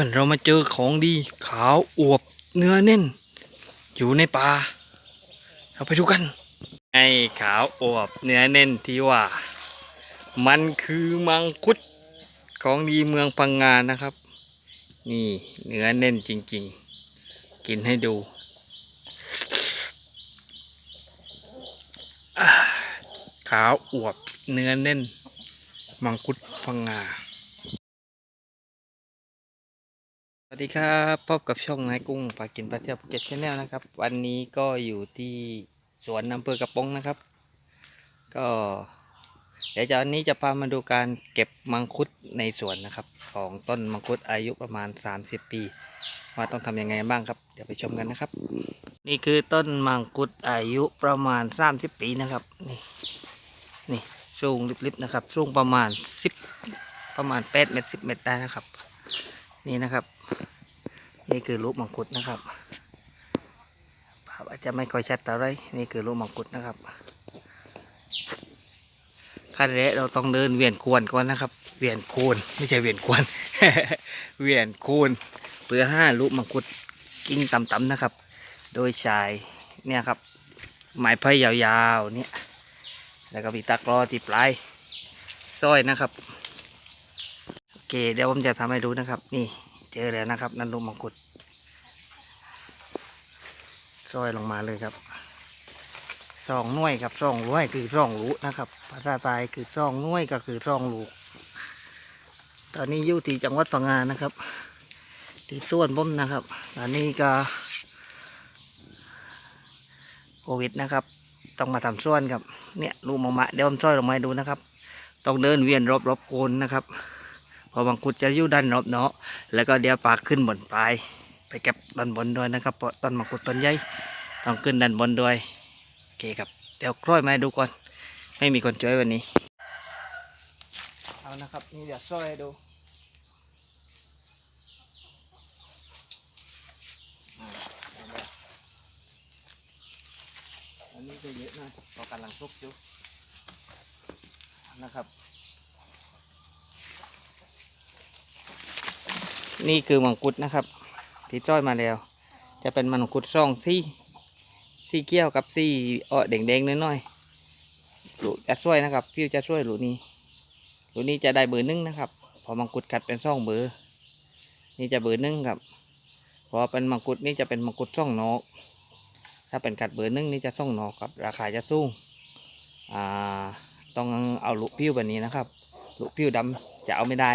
พื่อนเรามาเจอของดีขาวอวบเนื้อแน่น อยู่ในป่าเราไปดูกัน ไอ้ขาวอวบเนื้อแน่นที่ว่า มันคือมังคุดของดีเมืองพังงานนะครับ นี่เนื้อแน่นจริง ๆ กินให้ดูขาวอวบเนื้อแน่น มังคุดพังงา สวัสดีครับพบกับช่องนายกุ้งปากินปลาเที่ยวภูเก็ตชาแนลนะครับ วันนี้ก็อยู่ที่สวนอำเภอกระป๋องนะครับ ก็เดี๋ยวจะวันนี้จะพามาดูการเก็บมังคุดในสวนนะครับ ของต้นมังคุดอายุประมาณ 30 ปี ว่าต้องทำยังไงบ้างครับ เดี๋ยวไปชมกันนะครับ นี่คือต้นมังคุดอายุประมาณ 30 ปีนะครับนี่นี่สูงลิบๆนะครับสูงประมาณ 10 ประมาณ8เมตร10 เมตรได้นะครับ นี่นะครับ นี่คือรูปมังคุดนะครับภาพอาจจะไม่ค่อยชัดเท่าไรนี่คือรูปมังคุดนะครับขั้นแรกเราต้องเดินเวียนควรก่อนนะครับ เวียนโคนไม่ใช่เวียนควรเวียนโคนเพื่อห้ารูปมังคุดกิ่งต่ำๆนะครับ โดยใช้เนี่ยครับไม้ไผ่ยาวๆเนี่ยแล้วก็มีตะกรอที่ปลายสร้อยนะครับ โอเคเดี๋ยวผมจะทำให้ดูนะครับ นี่ เจอแล้วนะครับ นันลูกมังคุดซอยลงมาเลยครับสองน่วยครับสองร้วยคือสองลูนะครับภาษาไทยคือสองน่วยก็คือสองลูกตอนนี้อยู่ที่จังหวัดพังงานะครับ ที่ส่วนผมนะครับตอนนี้ก็โควิดนะครับ ต้องมาทำส่วนครับเนี่ยลูกมะมะเดี๋ยวผมซอยลงมาดูนะครับ ต้องเดินเวียนรอบๆโคนนะครับ อมังคุดจะอยู่ด้านรอบเนาะแล้วก็เดี๋ยวปากขึ้นบนปลายไปเก็บด้านบนด้วยนะครับเพราะต้นมังคุดต้นใหญ่ต้องขึ้นด้านบนด้วยโอเคครับเดี๋ยวคล้อยมาดูก่อนไม่มีคนช่วยวันนี้เอานะครับนี่เดี๋ยวช่วยดูอันนี้จะเยอะหนะเรากำลังซุกอยู่นะครับ นี่คือมังคุดนะครับ ที่จ้อยมาแล้ว จะเป็นมังคุดซ่องซี่ซี่เกี้ยวกับซี่อ้อแดงๆน้อยๆหลูจะช่วยนะครับพี่จะช่วยหลูนี้หลูนี้จะได้เบอร์หนึ่งนะครับ พอมังคุดกัดเป็นซ่องเบอร์นี่จะเบอร์หนึ่งครับ พอเป็นมังคุดนี่จะเป็นมังคุดซ่องนอกถ้าเป็นกัดเบอร์หนึ่งนี่จะซ่องนอกครับ ราคาจะสูงอ่าต้องเอาหลูพิ้วแบบนี้นะครับหลูพิ้วดำจะเอาไม่ได้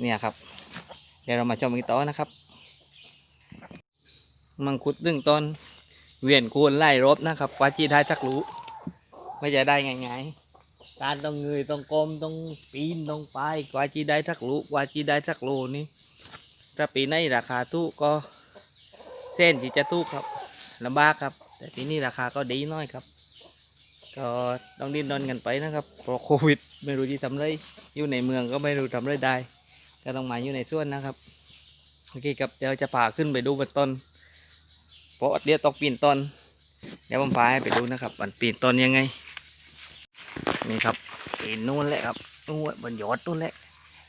เนี่ยครับ ดี๋ยวเรามาชมกันต่อนะครับ มังคุดดึงต้น เวียนคูณไล่รบนะครับกว่าจีได้สักรู้ ไม่จะได้ง่ายๆการต้องเงยต้องกลมต้องปีนต้องไปกว่าจีได้สักรู้กว่าจีได้สักโลนี่ถ้าปีไหนราคาถูกก็เส้นที่จะถูกครับลำบากครับ แต่ปีนี้ราคาก็ดีน้อยครับก็ต้องดิ้นรนกันไปนะครับเพราะโควิด ไม่รู้ที่ทำไรอยู่ในเมืองก็ไม่รู้ทำไรได้ ก็ต้องมาอยู่ในส่วนนะครับโอเคครับเดี๋ยวจะพาขึ้นไปดูบนต้นเพราะเดี๋ยวต้องปีนต้นเดี๋ยวผมพาให้ไปดูนะครับมันปีนต้นยังไงนี่ครับปีนนู่นแหละครับนู่นบนยอดนู่นแหละ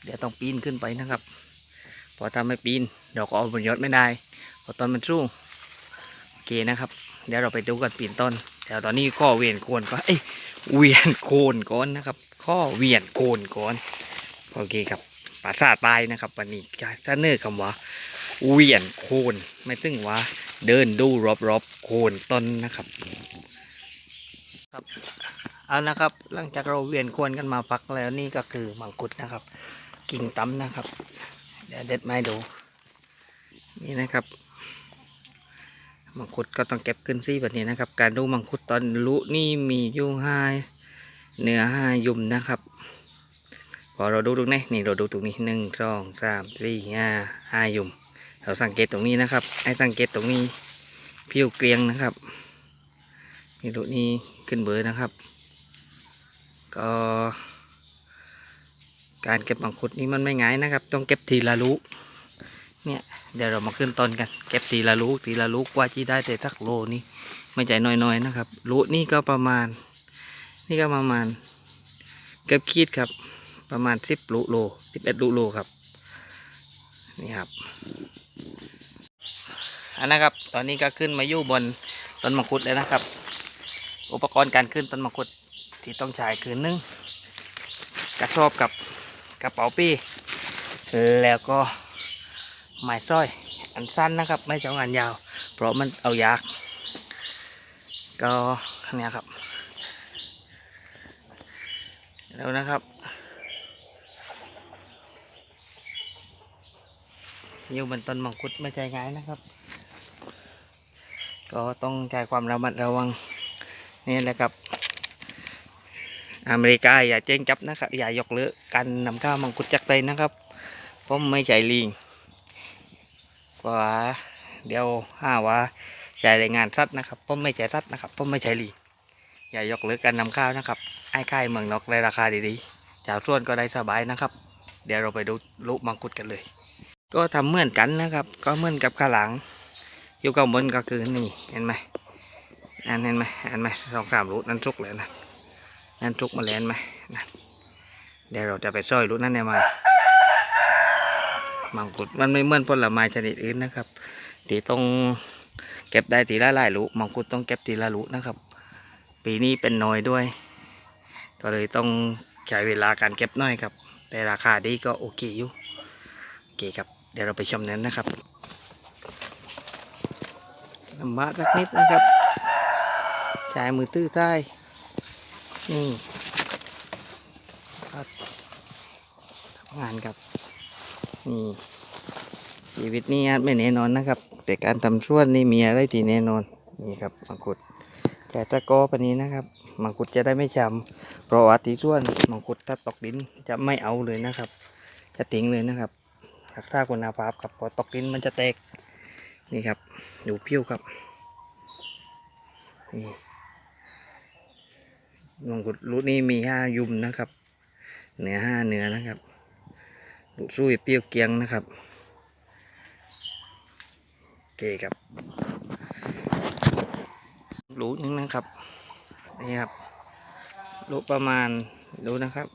เดี๋ยวต้องปีนขึ้นไปนะครับพอทำไม่ปีนเดี๋ยวก็เอาบนยอดไม่ได้เพราะต้นมันสูงโอเคนะครับ เดี๋ยวเราไปดูกันปีนต้นแต่ตอนนี้ข้อเวียนโคนก็เอ้ยเวียนโคนก่อนนะครับข้อเวียนโคนก่อนโอเคครับ ภาษาใต้นะครับวันนี้จะเสนอคำว่าเวียนโคนไม่ตึงว่าเดินดูรอบๆโคนต้นนะครับครับเอานะครับ หลังจากเราเวียนโคนกันมาพักแล้วนี่ก็คือมังคุดนะครับ กิ่งตั้มนะครับ เดี๋ยวเด็ดไม้ดู นี่นะครับมังคุดก็ต้องเก็บขึ้นซี่แบบนี้นะครับ การดูมังคุดตอนลุนี่มียุ่งห้าเนื้อห้ายุ่มนะครับ เราดูตรงนี้นี่เราดูตรงนี้หนึ่งสองสามสี่ห้าห้ายุ่มเราสังเกตตรงนี้นะครับ ให้สังเกตตรงนี้ผิวเกลียงนะครับนี่ดูนี่ขึ้นเบอร์นะครับ ก็การเก็บมังคุดนี่มันไม่ง่ายนะครับ ต้องเก็บทีละลูกเนี่ยเดี๋ยวเรามาขึ้นต้นกัน เก็บทีละลูกทีละลูกกว่าที่ได้แต่สักโลนี่ไม่ใจน้อยๆนะครับลูกนี่ก็ประมาณ นี่ก็ประมาณ เกือบขีดครับ ประมาณสิบลูโลสิบเอ็ดลูโลครับ นี่ครับ อันนะครับ ตอนนี้ก็ขึ้นมาอยู่บนต้นมังคุดแล้วนะครับ อุปกรณ์การขึ้นต้นมังคุดที่ต้องใช้คือหนึ่งกระสอบกับกระเป๋าปี้แล้วก็ไม้สร้อย อันสั้นนะครับ ไม่ใช่งานยาว เพราะมันเอายาก ก็เนี่ยครับ แล้วนะครับ อยู่บนต้นมังคุดไม่ใช่ง่ายนะครับ ก็ต้องใช้ความระมัดระวังนี่แหละครับ อเมริกาอย่าเจ๊งจับนะครับ อย่ายกเลิกการนำข้าวมังคุดจากไทยนะครับผมไม่ใช่ลิงกว่าเดี๋ยวห้าว่าใช้แรงงานสัตว์นะครับผมไม่ใช่สัตว์นะครับผมไม่ใช่ลิงอย่ายกเลิกการนำข้าวนะครับไอ้ค่ายเมืองนอกในราคาดีๆชาวสวนก็ได้สบายนะครับ เดี๋ยวเราไปดูลูกมังคุดกันเลย ก็ทำเหมือนกันนะครับ ก็เหมือนกับข้างหลัง อยู่ข้างบนก็คือนี่เห็นไหมนั่นเห็นไหมเห็นไหมสองสามรูนั่นทุกเลยนะนั่นทุกมาแล้วไหมนั่นเดี๋ยวเราจะไปซอยรูนั่นเนี่ยมามังคุดมันไม่เหมือนผลไม้ชนิดอื่นนะครับที่ต้องเก็บได้ทีละหลายลูมังคุดต้องเก็บทีละลูนะครับ ปีนี้เป็นน้อยด้วย ก็เลยต้องใช้เวลาการเก็บน้อยครับ แต่ราคาดีก็โอเคอยู่โอเคครับ เดี๋ยวเราไปชมนั้นนะครับลำบากสักนิดนะครับใช้มือตื้อใต้ นี่ทำงานกับ นี่ชีวิตนี่ไม่แน่นอนนะครับ แต่การทำส่วนนี่มีอะไรที่แน่นอน นี่ครับมังคุดแกะตะกอปนนี้นะครับมังคุดจะได้ไม่ช้ำเพราะว่าที่ส่วนมังคุดถ้าตกดินจะไม่เอาเลยนะครับ จะทิ้งเลยนะครับ รักษาคุณภาพครับพอตกดินมันจะแตก นี่ครับดูผิวครับนี่มงคุดรูนี้มีห้ายุมนะครับ เหนือห้าเหนือนะครับลูกซุยเปรี้ยวเกียงนะครับโอเคครับรูนึงนะครับนี่ครับรูประมาณรูนะครับ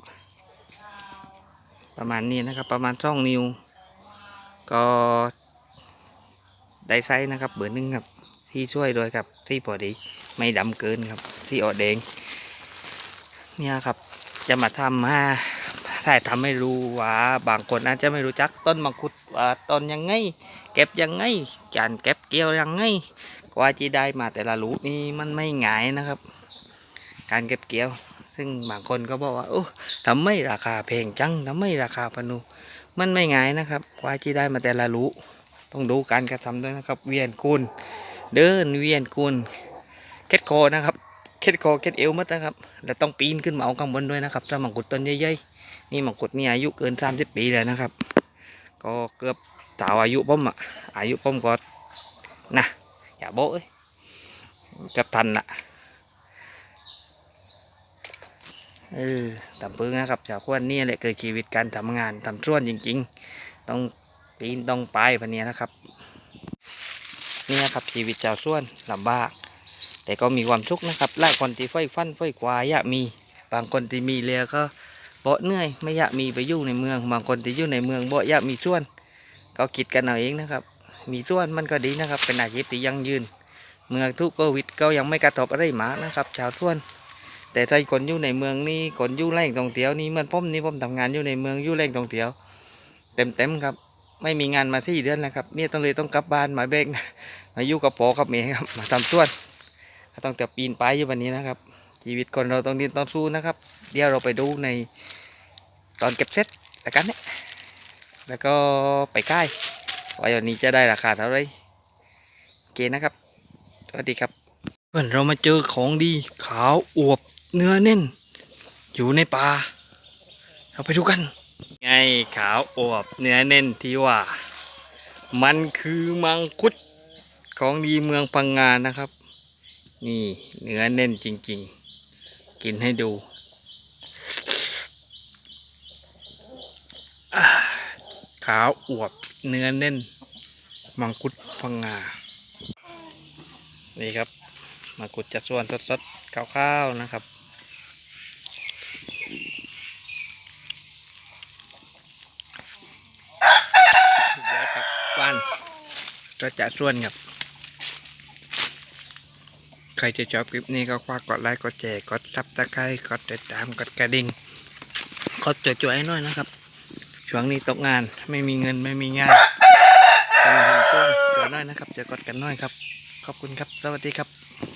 ประมาณนี้นะครับ ประมาณช่องนิ้ว ก็ได้ไซส์นะครับ เบอร์หนึ่งครับ ที่ช่วยด้วยครับที่พอดีไม่ดำเกินครับ ที่ออดแดง เนี่ยครับ จะมาทำมาถ่ายทำให้รู้ว่าบางคนอาจจะไม่รู้จักต้นมังคุดว่าต้นยังไง เก็บยังไงการเก็บเกี่ยวยังไงกว่าจะได้มาแต่ละลูกนี่มันไม่ง่ายนะครับ การเก็บเกี่ยว ซึ่งบางคนก็บอกว่าโอ้ทำไมราคาแพงจังทำไมราคาพนุ มันไม่ง่ายนะครับกว่าจะได้มาแต่ละลูกต้องดูการกระทำด้วยนะครับ เวียนคูนเดินเวียนคูนเค็ดคอนะครับเค็ดคอเค็ดเอวมัดนะครับแล้วต้องปีนขึ้นมาเอาข้างบนด้วยนะครับถ้ามังคุต้นใหญ่ๆนี่มังคุดนี่อายุเกินสามสิบปีแล้วนะครับ ก็เกือบสาวอายุผมอะอายุผมก็นะอย่าโบ้เอ้ยกับทันละ เออตำพึ่งนะครับชาวควนนี่แหละคือชีวิตการทำงานทำส่วนจริง ๆ ต้องปีนต้องไปพันเนี้นะครับ นี่นะครับชีวิตชาวส่วนลำบาก แต่ก็มีความสุขนะครับหลายคนที่ไฟฟันไฟควายอยากมีบางคนที่มีเรือก็เบาเหนื่อยไม่อยากมีไปอยู่ในเมือง บางคนที่อยู่ในเมืองเบาอยากมีส่วน ก็คิดกันเอาเองนะครับ มีส่วนมันก็ดีนะครับ เป็นอาชีพที่ยั่งยืน เมืองทุกโควิดก็ยังไม่กระทบอะไรมากนะครับ ชาวส่วน แต่ถ้าคนอยู่ในเมืองนี่คนอยู่แหล่งท่องเที่ยวนี่เมื่อนผมนี่ผมทำงานอยู่ในเมืองอยู่แหล่งท่องเที่ยว เต็มๆครับ ไม่มีงานมาที่เดือนแล้วครับ เนี่ยต้องเลยต้องกลับบ้านมาเบรกนะมาอยู่กับปอกับเมย์ครับมาทำส่วนต้องจะปีนไปอยู่วันนี้นะครับ ชีวิตคนเราต้องดิ้นต้องสู้นะครับ เดี๋ยวเราไปดูในตอนเก็บเซ็ตแล้วกันเนี่ยแล้วก็ไปใกล้ว่าวันนี้จะได้ราคาเท่าไรโอเคนะครับสวัสดีครับเพื่อนเรามาเจอของดีขาวอวบ เนื้อแน่น อยู่ในป่าเราไปดูกัน ไงขาวอวบเนื้อเน้นที่ว่า มันคือมังคุดของดีเมืองพังงานนะครับ นี่เนื้อเน้นจริง ๆ กินให้ดูขาวอวบเนื้อเน้นมังคุดพังงา นี่ครับ มังคุดจะส่วนสดๆข้าวๆนะครับ ใหญ่ ก็จะส่วนครับ ใครจะชอบคลิปนี้ก็ฝากกดไลค์กดแชร์กดซับสไครต์กดติดตามกดกระดิ่งกดจ่วยๆให้หน่อยนะครับ ช่วงนี้ตกงานไม่มีเงินไม่มีงานทำงานช่วยเดี๋ยวน้อยนะครับจะกดกันน้อยครับ ขอบคุณครับ สวัสดีครับ